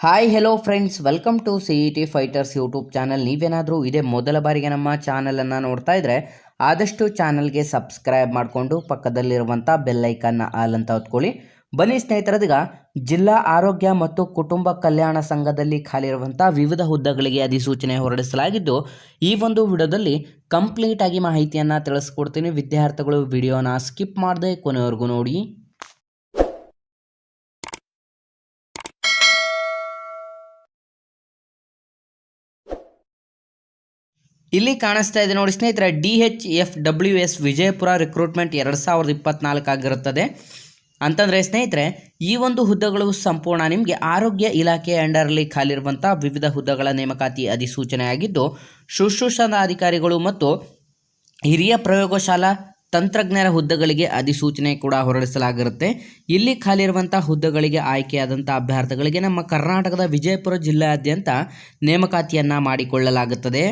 Hi hello friends welcome to C E T fighters YouTube channel ನೀವೇನಾದರೂ ಇದೇ ಮೊದಲ ಬಾರಿಗೆ ನಮ್ಮ ಚಾನಲನ್ನು ನೋಡ್ತಾ ಇದ್ದರೆ ಆದಷ್ಟು ಚಾನಲ್ಗೆ ಸಬ್ಸ್ಕ್ರೈಬ್ ಮಾಡಿಕೊಂಡು ಪಕ್ಕದಲ್ಲಿರುವಂಥ ಬೆಲ್ಲೈಕನ್ನ ಆಲ್ ಅಂತ ಹೊತ್ಕೊಳ್ಳಿ. ಬನ್ನಿ ಸ್ನೇಹಿತರದೀಗ ಜಿಲ್ಲಾ ಆರೋಗ್ಯ ಮತ್ತು ಕುಟುಂಬ ಕಲ್ಯಾಣ ಸಂಘದಲ್ಲಿ ಖಾಲಿ ಇರುವಂಥ ವಿವಿಧ ಹುದ್ದೆಗಳಿಗೆ ಅಧಿಸೂಚನೆ ಹೊರಡಿಸಲಾಗಿದ್ದು, ಈ ಒಂದು ವಿಡಿಯೋದಲ್ಲಿ ಕಂಪ್ಲೀಟಾಗಿ ಮಾಹಿತಿಯನ್ನು ತಿಳಿಸ್ಕೊಡ್ತೀನಿ. ವಿದ್ಯಾರ್ಥಿಗಳು ವಿಡಿಯೋನ ಸ್ಕಿಪ್ ಮಾಡದೆ ಕೊನೆವರೆಗೂ ನೋಡಿ. ಇಲ್ಲಿ ಕಾಣಿಸ್ತಾ ಇದೆ ನೋಡಿ ಸ್ನೇಹಿತರೆ D H F W S Vijayapura recruitment ಎರಡು ಸಾವಿರದ ಇಪ್ಪತ್ನಾಲ್ಕು ಆಗಿರುತ್ತದೆ. ಅಂತಂದರೆ ಸ್ನೇಹಿತರೆ, ಈ ಒಂದು ಹುದ್ದೆಗಳು ಸಂಪೂರ್ಣ ನಿಮಗೆ ಆರೋಗ್ಯ ಇಲಾಖೆ ಅಂಡರಲ್ಲಿ ಖಾಲಿರುವಂಥ ವಿವಿಧ ಹುದ್ದೆಗಳ ನೇಮಕಾತಿ ಅಧಿಸೂಚನೆಯಾಗಿದ್ದು ಶುಶ್ರೂಷಣಾ ಅಧಿಕಾರಿಗಳು ಮತ್ತು ಹಿರಿಯ ಪ್ರಯೋಗಶಾಲಾ ತಂತ್ರಜ್ಞರ ಹುದ್ದೆಗಳಿಗೆ ಅಧಿಸೂಚನೆ ಕೂಡ ಹೊರಡಿಸಲಾಗಿರುತ್ತೆ. ಇಲ್ಲಿ ಖಾಲಿರುವಂಥ ಹುದ್ದೆಗಳಿಗೆ ಆಯ್ಕೆಯಾದಂಥ ಅಭ್ಯರ್ಥಿಗಳಿಗೆ ನಮ್ಮ ಕರ್ನಾಟಕದ ವಿಜಯಪುರ ಜಿಲ್ಲೆಯಾದ್ಯಂತ ನೇಮಕಾತಿಯನ್ನು ಮಾಡಿಕೊಳ್ಳಲಾಗುತ್ತದೆ.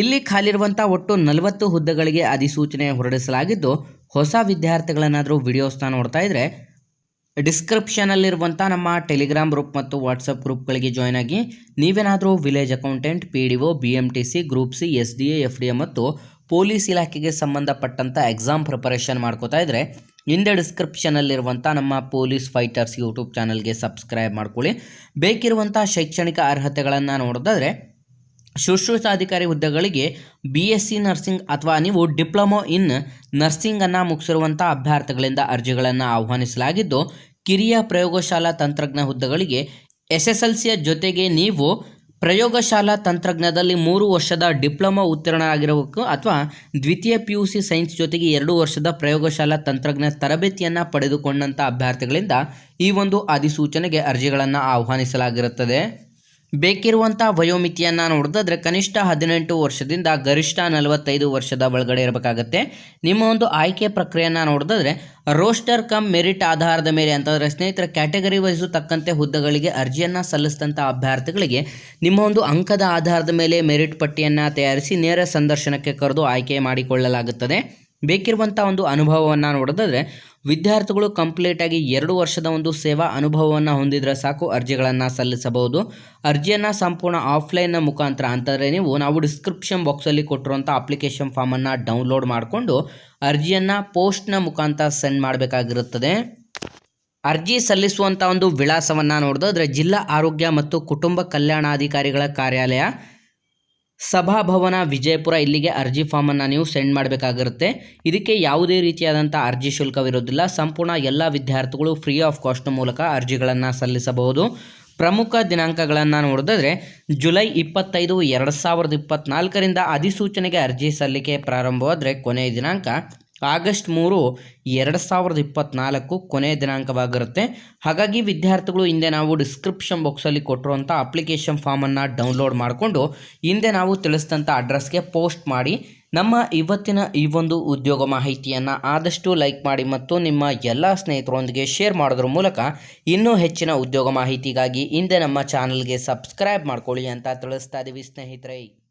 ಇಲ್ಲಿ ಖಾಲಿರುವಂಥ ಒಟ್ಟು ನಲವತ್ತು ಹುದ್ದೆಗಳಿಗೆ ಅಧಿಸೂಚನೆ ಹೊರಡಿಸಲಾಗಿದ್ದು, ಹೊಸ ವಿದ್ಯಾರ್ಥಿಗಳನ್ನಾದರೂ ವಿಡಿಯೋಸ್ನ ನೋಡ್ತಾ ಇದ್ದರೆ ಡಿಸ್ಕ್ರಿಪ್ಷನಲ್ಲಿರುವಂಥ ನಮ್ಮ ಟೆಲಿಗ್ರಾಮ್ ಗ್ರೂಪ್ ಮತ್ತು ವಾಟ್ಸಪ್ ಗ್ರೂಪ್ಗಳಿಗೆ ಜಾಯ್ನ್ ಆಗಿ, ನೀವೇನಾದರೂ village accountant, P D O, B M T C, group C, S D A, F D A ಮತ್ತು ಪೊಲೀಸ್ ಇಲಾಖೆಗೆ ಸಂಬಂಧಪಟ್ಟಂಥ ಎಕ್ಸಾಮ್ ಪ್ರಿಪರೇಷನ್ ಮಾಡ್ಕೋತಾ ಇದ್ದರೆ ಹಿಂದೆ ಡಿಸ್ಕ್ರಿಪ್ಷನಲ್ಲಿರುವಂಥ ನಮ್ಮ ಪೊಲೀಸ್ ಫೈಟರ್ಸ್ ಯೂಟ್ಯೂಬ್ ಚಾನಲ್ಗೆ ಸಬ್ಸ್ಕ್ರೈಬ್ ಮಾಡ್ಕೊಳ್ಳಿ. ಬೇಕಿರುವಂಥ ಶೈಕ್ಷಣಿಕ ಅರ್ಹತೆಗಳನ್ನು ನೋಡೋದಾದರೆ ಶುಶ್ರೂಷಾಧಿಕಾರಿ ಹುದ್ದೆಗಳಿಗೆ ಬಿ ಎಸ್ ಸಿ ನರ್ಸಿಂಗ್ ಅಥವಾ ನೀವು ಡಿಪ್ಲೊಮೊ ಇನ್ ನರ್ಸಿಂಗನ್ನು ಮುಗಿಸಿರುವಂಥ ಅಭ್ಯರ್ಥಿಗಳಿಂದ ಅರ್ಜಿಗಳನ್ನು ಆಹ್ವಾನಿಸಲಾಗಿದ್ದು, ಕಿರಿಯ ಪ್ರಯೋಗಶಾಲಾ ತಂತ್ರಜ್ಞ ಹುದ್ದೆಗಳಿಗೆ ಎಸ್ ಎಸ್ ಎಲ್ ಸಿಯ ಜೊತೆಗೆ ನೀವು ಪ್ರಯೋಗಶಾಲಾ ತಂತ್ರಜ್ಞದಲ್ಲಿ ಮೂರು ವರ್ಷದ ಡಿಪ್ಲೊಮಾ ಉತ್ತೀರ್ಣರಾಗಿರಬೇಕು ಅಥವಾ ದ್ವಿತೀಯ ಪಿ ಯು ಸಿ ಸೈನ್ಸ್ ಜೊತೆಗೆ ಎರಡು ವರ್ಷದ ಪ್ರಯೋಗಶಾಲಾ ತಂತ್ರಜ್ಞ ತರಬೇತಿಯನ್ನು ಪಡೆದುಕೊಂಡಂಥ ಅಭ್ಯರ್ಥಿಗಳಿಂದ ಈ ಒಂದು ಅಧಿಸೂಚನೆಗೆ ಅರ್ಜಿಗಳನ್ನು ಆಹ್ವಾನಿಸಲಾಗಿರುತ್ತದೆ. ಬೇಕಿರುವಂಥ ವಯೋಮಿತಿಯನ್ನು ನೋಡಿದ್ರೆ ಕನಿಷ್ಠ ಹದಿನೆಂಟು ವರ್ಷದಿಂದ ಗರಿಷ್ಠ ನಲವತ್ತೈದು ವರ್ಷದ ಒಳಗಡೆ ಇರಬೇಕಾಗತ್ತೆ. ನಿಮ್ಮ ಒಂದು ಆಯ್ಕೆ ಪ್ರಕ್ರಿಯೆಯನ್ನು ನೋಡಿದ್ರೆ ರೋಸ್ಟರ್ ಕಮ್ ಮೆರಿಟ್ ಆಧಾರದ ಮೇಲೆ ಅಂತಂದರೆ ಸ್ನೇಹಿತರ, ಕ್ಯಾಟಗರಿ ವೈಸು ತಕ್ಕಂತೆ ಹುದ್ದೆಗಳಿಗೆ ಅರ್ಜಿಯನ್ನು ಸಲ್ಲಿಸಿದಂಥ ಅಭ್ಯರ್ಥಿಗಳಿಗೆ ನಿಮ್ಮ ಒಂದು ಅಂಕದ ಆಧಾರದ ಮೇಲೆ ಮೆರಿಟ್ ಪಟ್ಟಿಯನ್ನು ತಯಾರಿಸಿ ನೇರ ಸಂದರ್ಶನಕ್ಕೆ ಕರೆದು ಆಯ್ಕೆ ಮಾಡಿಕೊಳ್ಳಲಾಗುತ್ತದೆ. ಬೇಕಿರುವಂಥ ಒಂದು ಅನುಭವವನ್ನು ನೋಡೋದಾದರೆ, ವಿದ್ಯಾರ್ಥಿಗಳು ಕಂಪ್ಲೀಟಾಗಿ ಎರಡು ವರ್ಷದ ಒಂದು ಸೇವಾ ಅನುಭವವನ್ನು ಹೊಂದಿದರೆ ಸಾಕು, ಅರ್ಜಿಗಳನ್ನು ಸಲ್ಲಿಸಬಹುದು. ಅರ್ಜಿಯನ್ನು ಸಂಪೂರ್ಣ ಆಫ್ಲೈನ್ನ ಮುಖಾಂತರ ಅಂತಂದರೆ ನೀವು, ನಾವು ಡಿಸ್ಕ್ರಿಪ್ಷನ್ ಬಾಕ್ಸಲ್ಲಿ ಕೊಟ್ಟಿರುವಂಥ ಅಪ್ಲಿಕೇಶನ್ ಫಾರ್ಮನ್ನು ಡೌನ್ಲೋಡ್ ಮಾಡಿಕೊಂಡು ಅರ್ಜಿಯನ್ನು ಪೋಸ್ಟ್ನ ಮುಖಾಂತರ ಸೆಂಡ್ ಮಾಡಬೇಕಾಗಿರುತ್ತದೆ. ಅರ್ಜಿ ಸಲ್ಲಿಸುವಂಥ ಒಂದು ವಿಳಾಸವನ್ನು ನೋಡಿದ್ರೆ ಜಿಲ್ಲಾ ಆರೋಗ್ಯ ಮತ್ತು ಕುಟುಂಬ ಕಲ್ಯಾಣಾಧಿಕಾರಿಗಳ ಕಾರ್ಯಾಲಯ ಸಭಾಭವನ ವಿಜಯಪುರ ಇಲ್ಲಿಗೆ ಅರ್ಜಿ ಫಾರ್ಮನ್ನು ನೀವು ಸೆಂಡ್ ಮಾಡಬೇಕಾಗಿರುತ್ತೆ. ಇದಕ್ಕೆ ಯಾವುದೇ ರೀತಿಯಾದಂಥ ಅರ್ಜಿ ಶುಲ್ಕವಿರೋದಿಲ್ಲ ಸಂಪೂರ್ಣ ಎಲ್ಲ ವಿದ್ಯಾರ್ಥಿಗಳು ಫ್ರೀ ಆಫ್ ಕಾಸ್ಟ್ ಮೂಲಕ ಅರ್ಜಿಗಳನ್ನು ಸಲ್ಲಿಸಬಹುದು. ಪ್ರಮುಖ ದಿನಾಂಕಗಳನ್ನು ನೋಡಿದ್ರೆ ಜುಲೈ ಇಪ್ಪತ್ತೈದು, ಎರಡು ಸಾವಿರದ ಇಪ್ಪತ್ತ್ನಾಲ್ಕರಿಂದ ಅಧಿಸೂಚನೆಗೆ ಅರ್ಜಿ ಸಲ್ಲಿಕೆ ಪ್ರಾರಂಭವಾದರೆ ಕೊನೆಯ ದಿನಾಂಕ ಆಗಸ್ಟ್ ಮೂರು ಎರಡು ಸಾವಿರದ ಇಪ್ಪತ್ತ್ನಾಲ್ಕು ಕೊನೆಯ ದಿನಾಂಕವಾಗಿರುತ್ತೆ. ಹಾಗಾಗಿ ವಿದ್ಯಾರ್ಥಿಗಳು ಹಿಂದೆ ನಾವು ಡಿಸ್ಕ್ರಿಪ್ಷನ್ ಬಾಕ್ಸಲ್ಲಿ ಕೊಟ್ಟಿರುವಂಥ ಅಪ್ಲಿಕೇಶನ್ ಫಾರ್ಮನ್ನು ಡೌನ್ಲೋಡ್ ಮಾಡಿಕೊಂಡು ಹಿಂದೆ ನಾವು ತಿಳಿಸಿದಂಥ ಅಡ್ರೆಸ್ಗೆ ಪೋಸ್ಟ್ ಮಾಡಿ. ನಮ್ಮ ಇವತ್ತಿನ ಈ ಒಂದು ಉದ್ಯೋಗ ಮಾಹಿತಿಯನ್ನು ಆದಷ್ಟು ಲೈಕ್ ಮಾಡಿ ಮತ್ತು ನಿಮ್ಮ ಎಲ್ಲ ಸ್ನೇಹಿತರೊಂದಿಗೆ ಶೇರ್ ಮಾಡೋದ್ರ ಮೂಲಕ ಇನ್ನೂ ಹೆಚ್ಚಿನ ಉದ್ಯೋಗ ಮಾಹಿತಿಗಾಗಿ ಹಿಂದೆ ನಮ್ಮ ಚಾನಲ್ಗೆ ಸಬ್ಸ್ಕ್ರೈಬ್ ಮಾಡ್ಕೊಳ್ಳಿ ಅಂತ ತಿಳಿಸ್ತಾ ಇದ್ದೀವಿ ಸ್ನೇಹಿತರೆ.